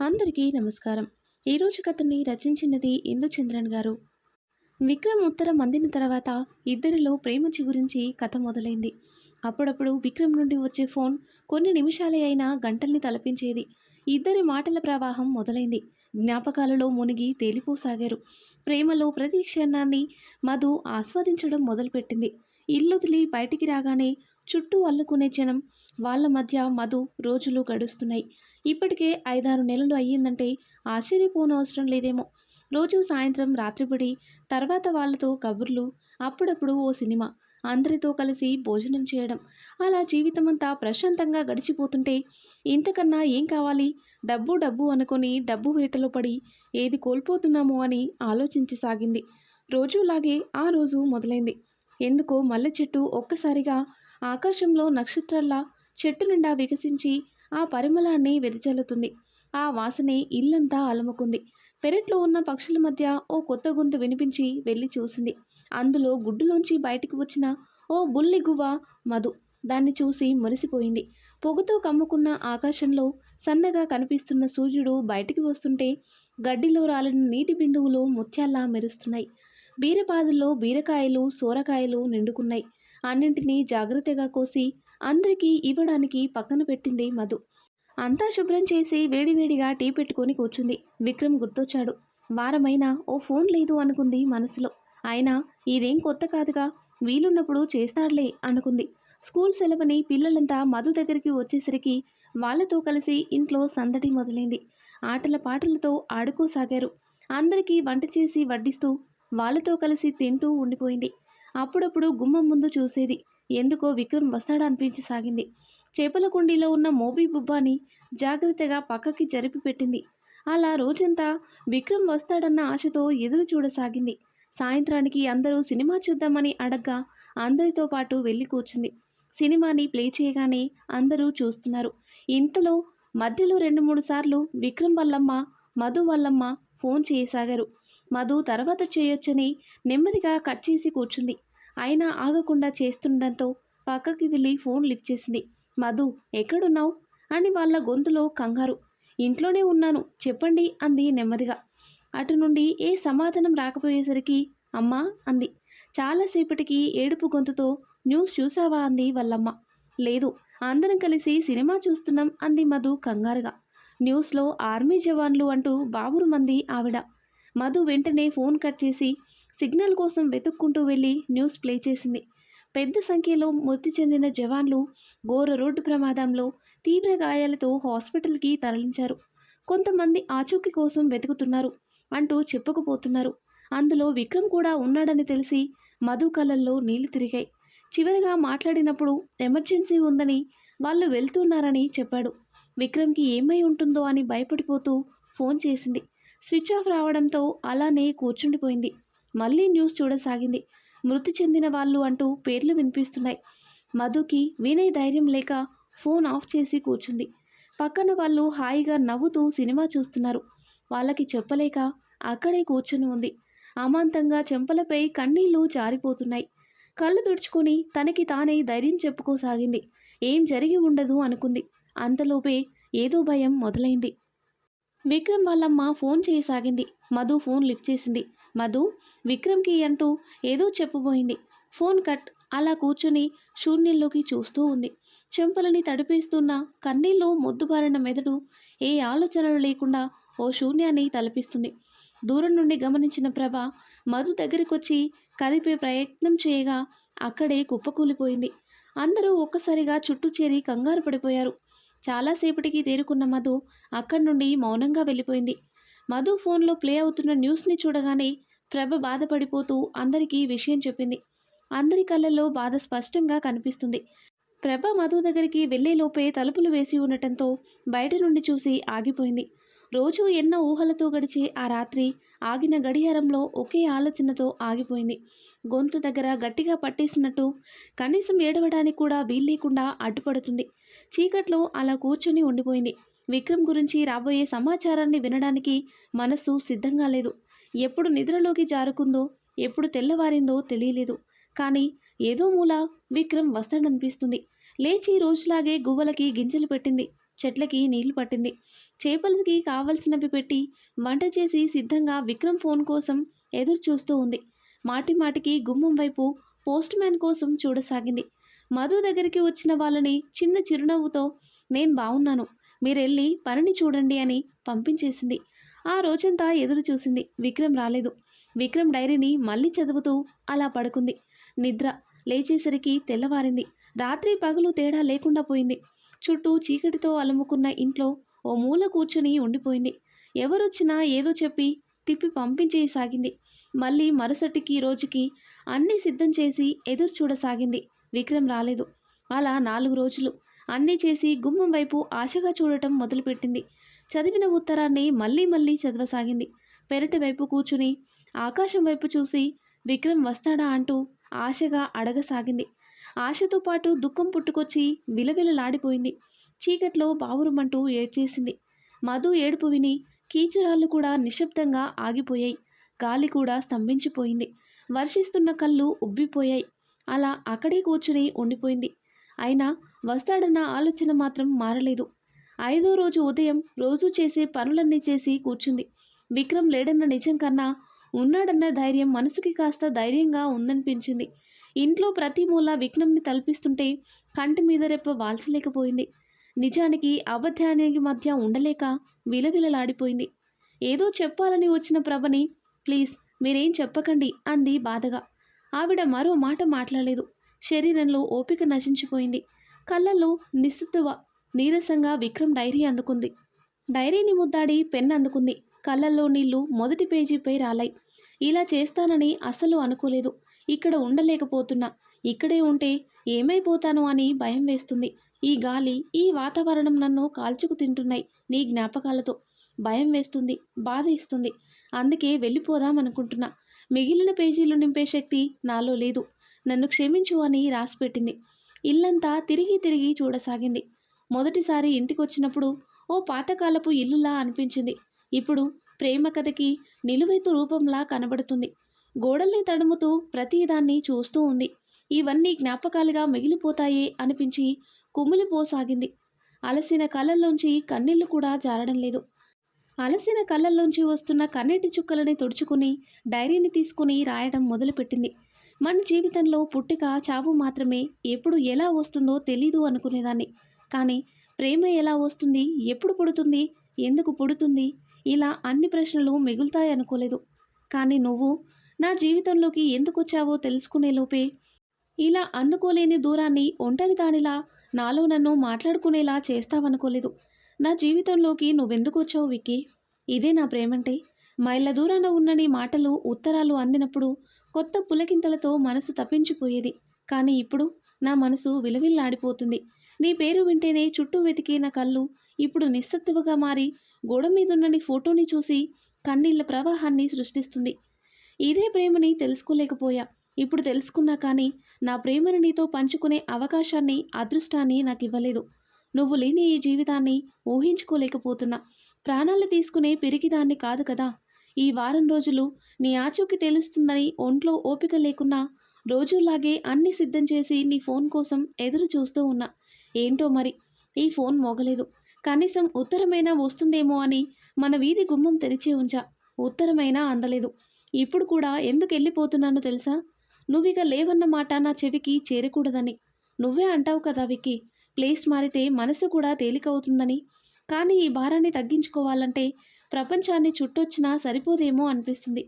అందరికీ నమస్కారం. ఈరోజు కథని రచించినది ఇందుచంద్రన్ గారు. విక్రమ్ ఉత్తరం అందిన తర్వాత ఇద్దరిలో ప్రేమ గురించి కథ మొదలైంది. అప్పుడప్పుడు విక్రమ్ నుండి వచ్చే ఫోన్ కొన్ని నిమిషాలే అయినా గంటల్ని తలపించేది. ఇద్దరి మాటల ప్రవాహం మొదలైంది. జ్ఞాపకాలలో మునిగి తేలిపోసాగారు. ప్రేమలో ప్రతి క్షణాన్ని మధు ఆస్వాదించడం మొదలుపెట్టింది. ఇల్లుదిలి బయటికి రాగానే చుట్టూ అల్లుకునే జనం వాళ్ళ మధ్య మధు రోజులు గడుస్తున్నాయి. ఇప్పటికే ఐదారు నెలలు అయ్యిందంటే ఆశ్చర్యపోనవసరం లేదేమో. రోజు సాయంత్రం రాత్రిపడి తర్వాత వాళ్ళతో కబుర్లు అప్పుడప్పుడు ఓ సినిమా అందరితో కలిసి భోజనం చేయడం. అలా జీవితమంతా ప్రశాంతంగా గడిచిపోతుంటే ఇంతకన్నా ఏం కావాలి? డబ్బు డబ్బు అనుకొని డబ్బు వేటలో పడి ఏది కోల్పోతున్నామో అని ఆలోచించసాగింది రోజులాగే ఆ రోజు మొదలైంది. ఎందుకో మల్లె చెట్టు ఒక్కసారిగా ఆకాశంలో నక్షత్రాల్లా చెట్టు నిండా వికసించి ఆ పరిమళాన్ని వెదజల్లుతుంది ఆ వాసనే ఇల్లంతా అలముకుంది. పెరట్లో ఉన్న పక్షుల మధ్య ఓ కొత్త గొంతు వినిపించి వెళ్ళి చూసింది. అందులో గుడ్డులోంచి బయటికి వచ్చిన ఓ బుల్లి గువ్వ మధు. దాన్ని చూసి మురిసిపోయింది. పొగతో కమ్ముకున్న ఆకాశంలో సన్నగా కనిపిస్తున్న సూర్యుడు బయటికి వస్తుంటే గడ్డిలో రాలిన నీటి బిందువులు ముత్యాల్లా మెరుస్తున్నాయి. బీరపాదుల్లో బీరకాయలు సోరకాయలు నిండుకున్నాయి. అన్నింటినీ జాగ్రత్తగా కోసి అందరికీ ఇవ్వడానికి పక్కన పెట్టింది మధు. అంతా శుభ్రం చేసి వేడివేడిగా టీ పెట్టుకొని కూర్చుంది. విక్రమ్ గుర్తొచ్చాడు. వారమైనా ఓ ఫోన్ లేదు అనుకుంది మనసులో. అయినా ఇదేం కొత్త కాదుగా. వీలున్నప్పుడు చేస్తాడులే అనుకుంది. స్కూల్ సెలవుని పిల్లలంతా మధు దగ్గరికి వచ్చేసరికి వాళ్ళతో కలిసి ఇంట్లో సందడి మొదలైంది. ఆటల పాటలతో ఆడుకోసాగారు అందరికీ వంట చేసి వడ్డిస్తూ వాళ్ళతో కలిసి తింటూ ఉండిపోయింది. అప్పుడప్పుడు గుమ్మం ముందు చూసేది. ఎందుకో విక్రమ్ వస్తాడనిపించసాగింది చేపల కుండీలో ఉన్న మోబీ బుబ్బాని జాగ్రత్తగా పక్కకి జరిపి పెట్టింది. అలా రోజంతా విక్రమ్ వస్తాడన్న ఆశతో ఎదురు చూడసాగింది. సాయంత్రానికి అందరూ సినిమా చూద్దామని అడగ్గా అందరితో పాటు వెళ్ళి కూర్చుంది. సినిమాని ప్లే చేయగానే అందరూ చూస్తున్నారు. ఇంతలో మధ్యలో రెండు మూడు సార్లు విక్రమ్ వల్లమ్మ మధు వల్లమ్మ ఫోన్ చేయసాగారు. మధు తర్వాత చేయొచ్చని నెమ్మదిగా కట్ చేసి కూర్చుంది. అయినా ఆగకుండా చేస్తుండటంతో పక్కకి వెళ్ళి ఫోన్ లిఫ్ట్ చేసింది. మధు ఎక్కడున్నావు? అని వాళ్ళ గొంతులో కంగారు. ఇంట్లోనే ఉన్నాను చెప్పండి అంది నెమ్మదిగా. అటు నుండి ఏ సమాధానం రాకపోయేసరికి అమ్మా అంది. చాలాసేపటికి ఏడుపు గొంతుతో న్యూస్ చూసావా అంది వాళ్ళమ్మ. లేదు అందరం కలిసి సినిమా చూస్తున్నాం అంది మధు కంగారుగా. న్యూస్లో ఆర్మీ జవాన్లు అంటూ బావురు మంది ఆవిడ. మధు వెంటనే ఫోన్ కట్ చేసి సిగ్నల్ కోసం వెతుక్కుంటూ వెళ్ళి న్యూస్ ప్లే చేసింది. పెద్ద సంఖ్యలో మృతి చెందిన జవాన్లు ఘోర రోడ్డు ప్రమాదంలో తీవ్ర గాయాలతో హాస్పిటల్కి తరలించారు. కొంతమంది ఆచూకీ కోసం వెతుకుతున్నారు అంటూ చెప్పుకుపోతున్నారు. అందులో విక్రమ్ కూడా ఉన్నాడని తెలిసి మధు కళ్ళల్లో నీళ్ళు తిరిగాయి. చివరిగా మాట్లాడినప్పుడు ఎమర్జెన్సీ ఉందని వాళ్ళు వెళ్తున్నారని చెప్పాడు. విక్రమ్కి ఏమై ఉంటుందో అని భయపడిపోతూ ఫోన్ చేసింది. స్విచ్ ఆఫ్ రావడంతో అలానే కూర్చుండిపోయింది. మళ్ళీ న్యూస్ చూడసాగింది. మృతి చెందిన వాళ్ళు అంటూ పేర్లు వినిపిస్తున్నాయి. మధుకి వినే ధైర్యం లేక ఫోన్ ఆఫ్ చేసి కూర్చుంది. పక్కన వాళ్ళు హాయిగా నవ్వుతూ సినిమా చూస్తున్నారు. వాళ్ళకి చెప్పలేక అక్కడే కూర్చుని ఉంది. అమాంతంగా చెంపలపై కన్నీళ్ళు జారిపోతున్నాయి. కళ్ళు తుడుచుకొని తనకి తానే ధైర్యం చెప్పుకోసాగింది. ఏం జరిగి ఉండదు అనుకుంది. అంతలోపే ఏదో భయం మొదలైంది. విక్రమ్ వాళ్ళమ్మ ఫోన్ చేయసాగింది. మధు ఫోన్ లిఫ్ట్ చేసింది. మధు విక్రమ్కి అంటూ ఏదో చెప్పబోయింది. Phone cut. అలా కూర్చుని శూన్యంలోకి చూస్తూ ఉంది. చెంపలని తడిపేస్తున్న కన్నీళ్ళు మొద్దుబారిన మెదడు ఏ ఆలోచనలు లేకుండా ఓ శూన్యాన్ని తలపిస్తుంది. దూరం నుండి గమనించిన ప్రభ మధు దగ్గరికొచ్చి కదిపే ప్రయత్నం చేయగా అక్కడే కుప్పకూలిపోయింది. అందరూ ఒక్కసారిగా చుట్టూ చేరి కంగారు పడిపోయారు. చాలాసేపటికి తేరుకున్న మధు అక్కడి నుండి మౌనంగా వెళ్ళిపోయింది. మధు ఫోన్లో ప్లే అవుతున్న న్యూస్ని చూడగానే ప్రభ బాధపడిపోతూ అందరికీ విషయం చెప్పింది. అందరి కళ్ళల్లో బాధ స్పష్టంగా కనిపిస్తుంది. ప్రభ మధు దగ్గరికి వెళ్ళేలోపే తలుపులు వేసి ఉండటంతో బయట నుండి చూసి ఆగిపోయింది. రోజు ఎన్నో ఊహలతో గడిచే ఆ రాత్రి ఆగిన గడియారంలో ఒకే ఆలోచనతో ఆగిపోయింది. గొంతు దగ్గర గట్టిగా పట్టేసినట్టు కనీసం ఏడవడానికి కూడా వీల్లేకుండా అడ్డుపడుతుంది. చీకట్లో అలా కూర్చుని ఉండిపోయింది. విక్రమ్ గురించి రాబోయే సమాచారాన్ని వినడానికి మనసు సిద్ధంగా లేదు. ఎప్పుడు నిద్రలోకి జారుకుందో ఎప్పుడు తెల్లవారిందో తెలియలేదు. కానీ ఏదో మూల విక్రమ్ వస్తాడనిపిస్తుంది. లేచి రోజులాగే గువ్వలకి గింజలు పెట్టింది. చెట్లకి నీళ్ళు పట్టింది. చేపలకి కావలసినవి పెట్టి వంట చేసి సిద్ధంగా విక్రమ్ ఫోన్ కోసం ఎదురు చూస్తూ ఉంది. మాటి మాటికి గుమ్మం వైపు పోస్ట్ మ్యాన్ కోసం చూడసాగింది. మధు దగ్గరికి వచ్చిన వాళ్ళని చిన్న చిరునవ్వుతో నేను బాగున్నాను మీరెళ్ళి పనిని చూడండి అని పంపించేసింది. ఆ రోజంతా ఎదురు చూసింది విక్రమ్ రాలేదు. విక్రమ్ డైరీని మళ్ళీ చదువుతూ అలా పడుకుంది. నిద్ర లేచేసరికి తెల్లవారింది. రాత్రి పగలు తేడా లేకుండా పోయింది. చుట్టూ చీకటితో అలుముకున్న ఇంట్లో ఓ మూల కూర్చుని ఉండిపోయింది. ఎవరొచ్చినా ఏదో చెప్పి తిప్పి పంపించేయసాగింది. మళ్ళీ మరుసటికి రోజుకి అన్నీ సిద్ధం చేసి ఎదురు చూడసాగింది. విక్రమ్ రాలేదు. అలా నాలుగు రోజులు. అన్నీ చేసి గుమ్మం వైపు ఆశగా చూడటం మొదలుపెట్టింది. చదివిన ఉత్తరాన్ని మళ్ళీ మళ్ళీ చదవసాగింది. పెరటి వైపు కూర్చుని ఆకాశం వైపు చూసి విక్రమ్ వస్తాడా అంటూ ఆశగా అడగసాగింది. ఆశతో పాటు దుఃఖం పుట్టుకొచ్చి విలవిలలాడిపోయింది. చీకట్లో బావురుమంటూ ఏడ్చేసింది. మధు ఏడుపు విని కీచురాళ్ళు కూడా నిశ్శబ్దంగా ఆగిపోయాయి. గాలి కూడా స్తంభించిపోయింది. వర్షిస్తున్న కళ్ళు ఉబ్బిపోయాయి. అలా అక్కడే కూర్చుని ఉండిపోయింది. అయినా వస్తాడన్న ఆలోచన మాత్రం మారలేదు. ఐదో రోజు ఉదయం రోజు చేసే పనులన్నీ చేసి కూర్చుంది. విక్రమ్ లేడన్న నిజం కన్నా ఉన్నాడన్న ధైర్యం మనసుకి కాస్త ధైర్యంగా ఉందనిపించింది. ఇంట్లో ప్రతి మూల విక్రమ్ని తలపిస్తుంటే కంటి మీద రెప్ప వాల్చలేకపోయింది. నిజానికి అబద్ధానికి మధ్య ఉండలేక విలవిలలాడిపోయింది. ఏదో చెప్పాలని వచ్చిన ప్రభని ప్లీజ్ మీరేం చెప్పకండి అంది బాధగా. ఆవిడ మరో మాట మాట్లాడలేదు. శరీరంలో ఓపిక నశించిపోయింది. కళ్ళల్లో నిస్సత్తువ నీరసంగా విక్రమ్ డైరీ అందుకుంది. డైరీని ముద్దాడి పెన్ అందుకుంది. కళ్ళల్లో నీళ్ళు మొదటి పేజీపై రాలాయి. ఇలా చేస్తానని అస్సలు అనుకోలేదు. ఇక్కడ ఉండలేకపోతున్నా. ఇక్కడే ఉంటే ఏమైపోతాను అని భయం వేస్తుంది. ఈ గాలి ఈ వాతావరణం నన్ను కాల్చుకు తింటున్నాయి నీ జ్ఞాపకాలతో. భయం వేస్తుంది బాధ ఇస్తుంది. అందుకే వెళ్ళిపోదాం అనుకుంటున్నా మిగిలిన పేజీలు నింపే శక్తి నాలో లేదు. నన్ను క్షమించు అని రాసిపెట్టింది. ఇల్లంతా తిరిగి తిరిగి చూడసాగింది. మొదటిసారి ఇంటికి వచ్చినప్పుడు ఓ పాతకాలపు ఇల్లులా అనిపించింది. ఇప్పుడు ప్రేమ కథకి నిలువెత్తు రూపంలా కనబడుతుంది. గోడల్ని తడుముతూ ప్రతిదాన్ని చూస్తూ ఉంది. ఇవన్నీ జ్ఞాపకాలుగా మిగిలిపోతాయే అనిపించి కుమిలిపోసాగింది. అలసిన కళ్ళల్లోంచి కన్నీళ్ళు కూడా జారడం లేదు. అలసిన కళ్ళల్లోంచి వస్తున్న కన్నీటి చుక్కలని తుడుచుకుని డైరీని తీసుకుని రాయడం మొదలుపెట్టింది. మన జీవితంలో పుట్టిక చావు మాత్రమే ఎప్పుడు ఎలా వస్తుందో తెలీదు అనుకునేదాన్ని. కానీ ప్రేమ ఎలా వస్తుంది? ఎప్పుడు పుడుతుంది? ఎందుకు పుడుతుంది? ఇలా అన్ని ప్రశ్నలు మిగులుతాయి అనుకోలేదు. కానీ నువ్వు నా జీవితంలోకి ఎందుకు వచ్చావో తెలుసుకునే లోపే ఇలా అందుకోలేని దూరాన్ని ఒంటరి దానిలా నాలో నన్ను మాట్లాడుకునేలా చేస్తావనుకోలేదు. నా జీవితంలోకి నువ్వెందుకు వచ్చావు విక్కీ? ఇదే నా ప్రేమంటే. మైళ్ళ దూరాన ఉన్న నీ మాటలు ఉత్తరాలు అందినప్పుడు కొత్త పులకింతలతో మనసు తప్పించిపోయేది. కానీ ఇప్పుడు నా మనసు విలవిల్లాడిపోతుంది. నీ పేరు వింటేనే చుట్టూ వెతికిన కళ్ళు ఇప్పుడు నిస్సత్తువగా మారి గోడ మీదున్న నీ ఫోటోని చూసి కన్నీళ్ళ ప్రవాహాన్ని సృష్టిస్తుంది. ఇదే ప్రేమని తెలుసుకోలేకపోయా. ఇప్పుడు తెలుసుకున్నా కానీ నా ప్రేమను నీతో పంచుకునే అవకాశాన్ని అదృష్టాన్ని నాకు ఇవ్వలేదు నువ్వు లేని ఈ జీవితాన్ని ఊహించుకోలేకపోతున్నా. ప్రాణాలు తీసుకునే పెరిగిదాన్ని కాదు కదా. ఈ వారం రోజులు నీ ఆచూకి తెలుస్తుందని ఒంట్లో ఓపిక లేకున్నా రోజులాగే అన్ని సిద్ధం చేసి నీ ఫోన్ కోసం ఎదురు చూస్తూ ఉన్నా. ఏంటో మరి? ఈ ఫోన్ మోగలేదు. కనీసం ఉత్తరమైనా వస్తుందేమో అని మన వీధి గుమ్మం తెరిచే ఉంచా. ఉత్తరమైనా అందలేదు. ఇప్పుడు కూడా ఎందుకు వెళ్ళిపోతున్నానో తెలుసా? నువ్విక లేవన్న మాట నా చెవికి చేరకూడదని. నువ్వే అంటావు కదా విక్కీ ప్లేస్ మారితే మనసు కూడా తేలికవుతుందని. కానీ ఈ భారాన్ని తగ్గించుకోవాలంటే ప్రపంచాన్ని చుట్టొచ్చినా సరిపోదేమో అనిపిస్తుంది.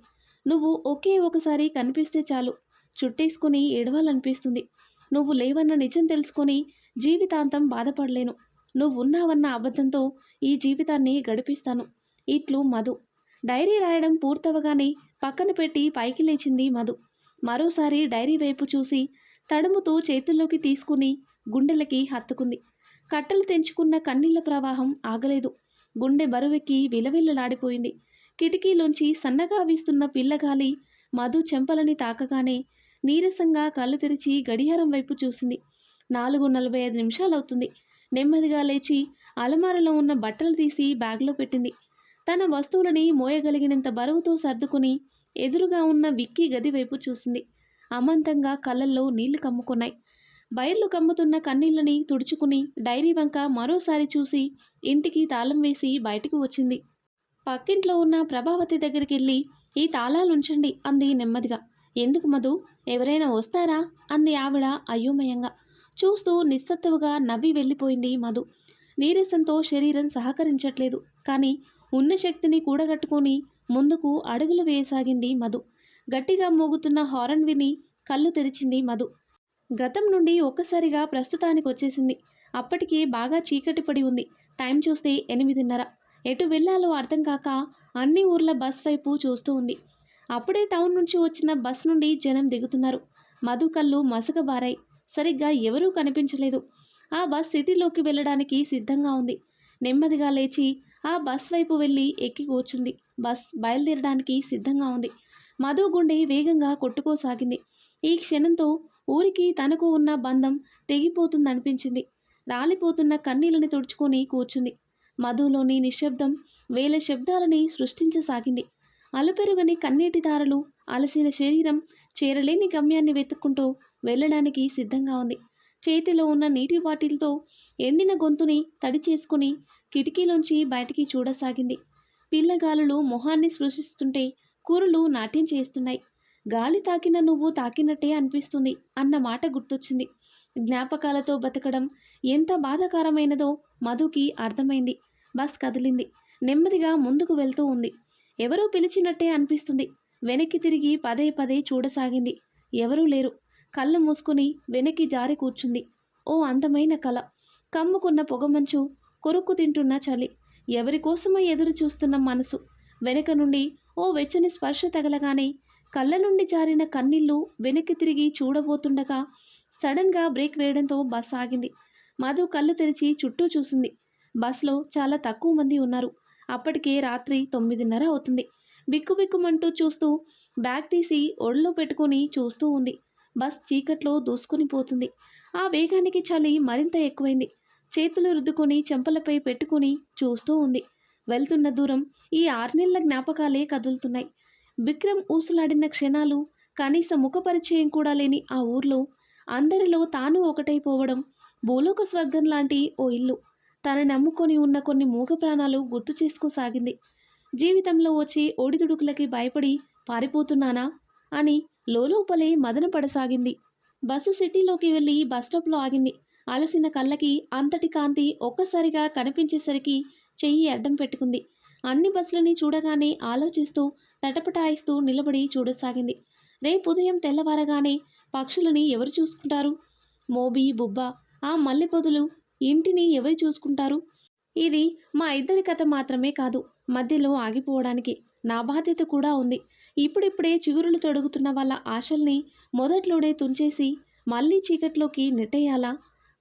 నువ్వు ఒకే ఒకసారి కనిపిస్తే చాలు. చుట్టేసుకుని ఏడవాలనిపిస్తుంది. నువ్వు లేవన్న నిజం తెలుసుకొని జీవితాంతం బాధపడలేను. నువ్వున్నావన్న అబద్ధంతో ఈ జీవితాన్ని గడిపిస్తాను. ఇట్లు మధు. డైరీ రాయడం పూర్తవగానే పక్కన పెట్టి పైకి లేచింది మధు. మరోసారి డైరీ వైపు చూసి తడుముతూ చేతుల్లోకి తీసుకుని గుండెలకి హత్తుకుంది. కట్టలు తెంచుకున్న కన్నీళ్ళ ప్రవాహం ఆగలేదు. గుండె బరువెక్కి విలవిల్లలాడిపోయింది. కిటికీలోంచి సన్నగా వీస్తున్న పిల్లగాలి మధు చెంపలని తాకగానే నీరసంగా కళ్ళు తెరిచి గడియారం వైపు చూసింది. నాలుగు నలభై ఐదు నిమిషాలు అవుతుంది నెమ్మదిగా లేచి అలమారలో ఉన్న బట్టలు తీసి బ్యాగ్లో పెట్టింది. తన వస్తువులని మోయగలిగినంత బరువుతో సర్దుకుని ఎదురుగా ఉన్న విక్కీ గది వైపు చూసింది. అమంతంగా కళ్ళల్లో నీళ్ళు కమ్ముకున్నాయి. బయర్లు కమ్ముతున్న కన్నీళ్ళని తుడుచుకుని డైరీ వంక మరోసారి చూసి ఇంటికి తాళం వేసి బయటకు వచ్చింది. పక్కింట్లో ఉన్న ప్రభావతి దగ్గరికి వెళ్ళి ఈ తాళాలు ఉంచండి అంది నెమ్మదిగా. ఎందుకు మధు? ఎవరైనా వస్తారా? అంది ఆవిడ అయోమయంగా. చూస్తూ నిస్సత్తువుగా నవ్వి వెళ్ళిపోయింది మధు. నీరసంతో శరీరం సహకరించట్లేదు. కానీ ఉన్న శక్తిని కూడగట్టుకొని ముందుకు అడుగులు వేయసాగింది మధు. గట్టిగా మోగుతున్న హారన్ విని కళ్ళు తెరిచింది మధు. గతం నుండి ఒక్కసారిగా ప్రస్తుతానికి వచ్చేసింది. అప్పటికే బాగా చీకటి పడి ఉంది. టైం చూస్తే ఎనిమిదిన్నర. ఎటు వెళ్ళాలో అర్థం కాక అన్ని ఊర్ల బస్ వైపు చూస్తూ ఉంది. అప్పుడే టౌన్ నుంచి వచ్చిన బస్ నుండి జనం దిగుతున్నారు. మధు కళ్ళు మసకబారాయి. సరిగ్గా ఎవరూ కనిపించలేదు. ఆ బస్ సిటీలోకి వెళ్ళడానికి సిద్ధంగా ఉంది. నెమ్మదిగా లేచి ఆ బస్ వైపు వెళ్ళి ఎక్కి కూర్చుంది. బస్ బయలుదేరడానికి సిద్ధంగా ఉంది. మధు గుండె వేగంగా కొట్టుకోసాగింది. ఈ క్షణంతో ఊరికి తనకు ఉన్న బంధం తెగిపోతుందనిపించింది. రాలిపోతున్న కన్నీళ్ళని తుడుచుకొని కూర్చుంది. మధులోని నిశ్శబ్దం వేల శబ్దాలని సృష్టించసాగింది. అలుపెరుగని కన్నీటి దారలు అలసిన శరీరం చేరలేని గమ్యాన్ని వెతుక్కుంటూ వెళ్ళడానికి సిద్ధంగా ఉంది. చేతిలో ఉన్న నీటి బాటిల్తో ఎండిన గొంతుని తడి చేసుకుని కిటికీలోంచి బయటికి చూడసాగింది. పిల్లగాలులు మొహాన్ని స్పృశిస్తుంటే కూరలు నాట్యం చేస్తున్నాయి. గాలి తాకిన నువ్వు తాకినట్టే అనిపిస్తుంది అన్న మాట గుర్తొచ్చింది. జ్ఞాపకాలతో బతకడం ఎంత బాధాకరమైనదో మధుకి అర్థమైంది. బస్ కదిలింది. నెమ్మదిగా ముందుకు వెళ్తూ ఉంది. ఎవరో పిలిచినట్టే అనిపిస్తుంది. వెనక్కి తిరిగి పదే పదే చూడసాగింది. ఎవరూ లేరు. కళ్ళు మూసుకుని వెనక్కి జారి కూర్చుంది. ఓ అందమైన కళ కమ్ముకున్న పొగమంచు కొరుక్కు తింటున్న చలి. ఎవరికోసమో ఎదురు చూస్తున్న మనసు. వెనక నుండి ఓ వెచ్చని స్పర్శ తగలగానే కళ్ళ నుండి జారిన కన్నీళ్ళు వెనక్కి తిరిగి చూడబోతుండగా సడన్గా బ్రేక్ వేయడంతో బస్ ఆగింది. మధు కళ్ళు తెరిచి చుట్టూ చూసింది. బస్లో చాలా తక్కువ మంది ఉన్నారు. అప్పటికే రాత్రి తొమ్మిదిన్నర అవుతుంది. బిక్కుబిక్కుమంటూ చూస్తూ బ్యాగ్ తీసి ఒళ్ళో పెట్టుకుని చూస్తూ ఉంది. బస్ చీకట్లో దూసుకుని పోతుంది. ఆ వేగానికి చలి మరింత ఎక్కువైంది. చేతులు రుద్దుకొని చెంపలపై పెట్టుకుని చూస్తూ ఉంది. వెళ్తున్న దూరం ఈ ఆర్నెళ్ళ జ్ఞాపకాలే కదులుతున్నాయి. విక్రమ్ ఊసులాడిన క్షణాలు కనీస ముఖపరిచయం కూడా లేని ఆ ఊర్లో అందరిలో తాను ఒకటైపోవడం భూలోక స్వర్గం లాంటి ఓ ఇల్లు. తన నమ్ముకొని ఉన్న కొన్ని మూగ ప్రాణాలు గుర్తు చేసుకోసాగింది. జీవితంలో వచ్చే ఒడిదుడుకులకి భయపడి పారిపోతున్నానా అని లోలోపలే మదన పడసాగింది. బస్సు సిటీలోకి వెళ్ళి బస్ స్టాప్లో ఆగింది. అలసిన కళ్ళకి అంతటి కాంతి ఒక్కసారిగా కనిపించేసరికి చెయ్యి అడ్డం పెట్టుకుంది. అన్ని బస్సులని చూడగానే ఆలోచిస్తూ తటపటాయిస్తూ నిలబడి చూడసాగింది. రేపు ఉదయం తెల్లవారగానే పక్షులని ఎవరు చూసుకుంటారు? మోబీ బుబ్బ ఆ మల్లెపొదులు ఇంటిని ఎవరు చూసుకుంటారు? ఇది మా ఇద్దరి కథ మాత్రమే కాదు మధ్యలో ఆగిపోవడానికి నా బాధ్యత కూడా ఉంది. ఇప్పుడిప్పుడే చిగురులు తొడుగుతున్న వాళ్ళ ఆశల్ని మొదట్లోనే తుంచేసి మళ్ళీ చీకట్లోకి నెట్టేయాలా?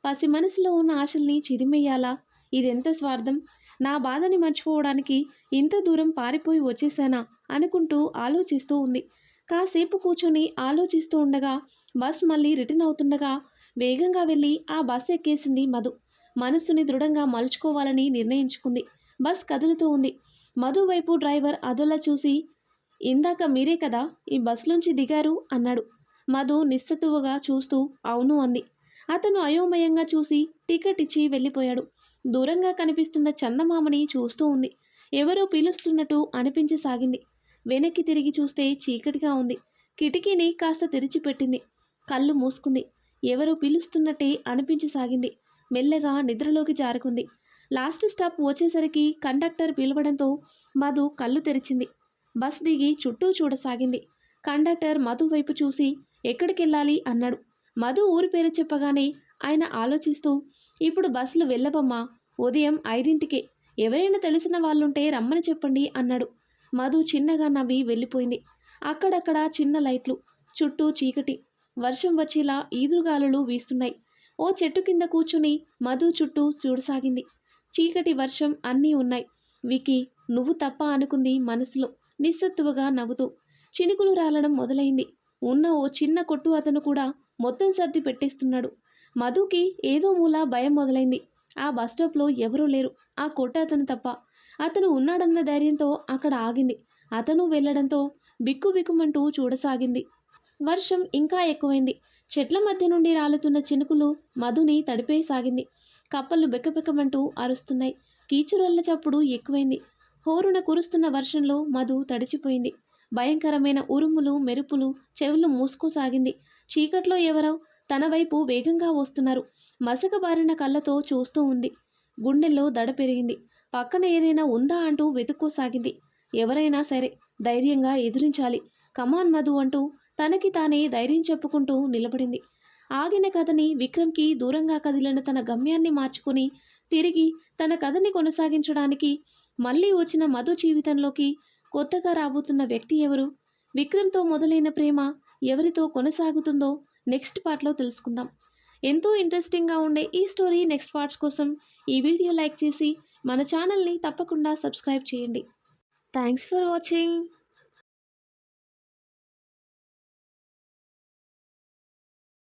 పసి మనసులో ఉన్న ఆశల్ని చిదిమేయాలా? ఇదెంత స్వార్థం? నా బాధని మర్చిపోవడానికి ఇంత దూరం పారిపోయి వచ్చేసానా అనుకుంటూ ఆలోచిస్తూ ఉంది. కాసేపు కూర్చొని ఆలోచిస్తూ ఉండగా బస్ మళ్ళీ రిటర్న్ అవుతుండగా వేగంగా వెళ్ళి ఆ బస్ ఎక్కేసింది మధు. మనసుని దృఢంగా మలుచుకోవాలని నిర్ణయించుకుంది. బస్ కదులుతూ ఉంది. మధు వైపు డ్రైవర్ అదోలా చూసి ఇందాక మీరే కదా ఈ బస్సులోంచి దిగారు? అన్నాడు. మధు నిస్సత్తువగా చూస్తూ అవును అంది. అతను అయోమయంగా చూసి టికెట్ ఇచ్చి వెళ్ళిపోయాడు. దూరంగా కనిపిస్తున్న చందమామని చూస్తూ ఉంది. ఎవరో పిలుస్తున్నట్టు అనిపించసాగింది. వెనక్కి తిరిగి చూస్తే చీకటిగా ఉంది. కిటికీని కాస్త తెరిచిపెట్టింది. కళ్ళు మూసుకుంది. ఎవరో పిలుస్తున్నట్టే అనిపించసాగింది. మెల్లగా నిద్రలోకి జారుకుంది. లాస్ట్ స్టాప్ వచ్చేసరికి కండక్టర్ పిలవడంతో మధు కళ్ళు తెరిచింది. బస్ దిగి చుట్టూ చూడసాగింది. కండక్టర్ మధు వైపు చూసి ఎక్కడికెళ్ళాలి? అన్నాడు. మధు ఊరి పేరు చెప్పగానే ఆయన ఆలోచిస్తూ ఇప్పుడు బస్సులు వెళ్ళవమ్మా ఉదయం ఐదింటికే. ఎవరైనా తెలిసిన వాళ్ళుంటే రమ్మని చెప్పండి అన్నాడు. మధు చిన్నగా నవ్వి వెళ్ళిపోయింది. అక్కడక్కడ చిన్న లైట్లు చుట్టూ చీకటి. వర్షం వచ్చేలా ఈదురుగాలులు వీస్తున్నాయి. ఓ చెట్టు కింద కూర్చుని మధు చుట్టూ చూడసాగింది. చీకటి వర్షం అన్నీ ఉన్నాయి. వికి నువ్వు తప్ప అనుకుంది మనసులో. నిస్సత్తువగా నవ్వుతూ చినుకులు రాలడం మొదలైంది. ఉన్న ఓ చిన్న కొట్టు అతను కూడా మొత్తం సర్ది పెట్టేస్తున్నాడు. మధుకి ఏదో మూల భయం మొదలైంది. ఆ బస్ స్టాప్లో ఎవరూ లేరు. ఆ కొట్ట అతను తప్ప. అతను ఉన్నాడన్న ధైర్యంతో అక్కడ ఆగింది. అతను వెళ్ళడంతో బిక్కుబిక్కుమంటూ చూడసాగింది. వర్షం ఇంకా ఎక్కువైంది. చెట్ల మధ్య నుండి రాలుతున్న చినుకులు మధుని తడిపేసాగింది. కప్పలు బెక్కబెక్కమంటూ అరుస్తున్నాయి. కీచురల్ల చప్పుడు ఎక్కువైంది. హోరున కురుస్తున్న వర్షంలో మధు తడిచిపోయింది. భయంకరమైన ఉరుములు మెరుపులు చెవులు మూసుకోసాగింది. చీకట్లో ఎవరో తన వైపు వేగంగా వస్తున్నారు. మసకబారిన కళ్ళతో చూస్తూ ఉంది. గుండెల్లో దడ పెరిగింది. పక్కన ఏదైనా ఉందా అంటూ వెతుక్కోసాగింది. ఎవరైనా సరే ధైర్యంగా ఎదిరించాలి. కమాన్ మధు అంటూ తనకి తానే ధైర్యం చెప్పుకుంటూ నిలబడింది. ఆగిన కథని విక్రమ్కి దూరంగా కదిలిన తన గమ్యాన్ని మార్చుకుని తిరిగి తన కథని కొనసాగించడానికి మళ్ళీ వచ్చిన మధు జీవితంలోకి కొత్తగా రాబోతున్న వ్యక్తి ఎవరు? విక్రమ్తో మొదలైన ప్రేమ ఎవరితో కొనసాగుతుందో నెక్స్ట్ పార్ట్లో తెలుసుకుందాం. ఎంతో ఇంట్రెస్టింగ్గా ఉండే ఈ స్టోరీ నెక్స్ట్ పార్ట్స్ కోసం ఈ వీడియో లైక్ చేసి మన ఛానల్ని తప్పకుండా సబ్స్క్రైబ్ చేయండి. Thanks for watching.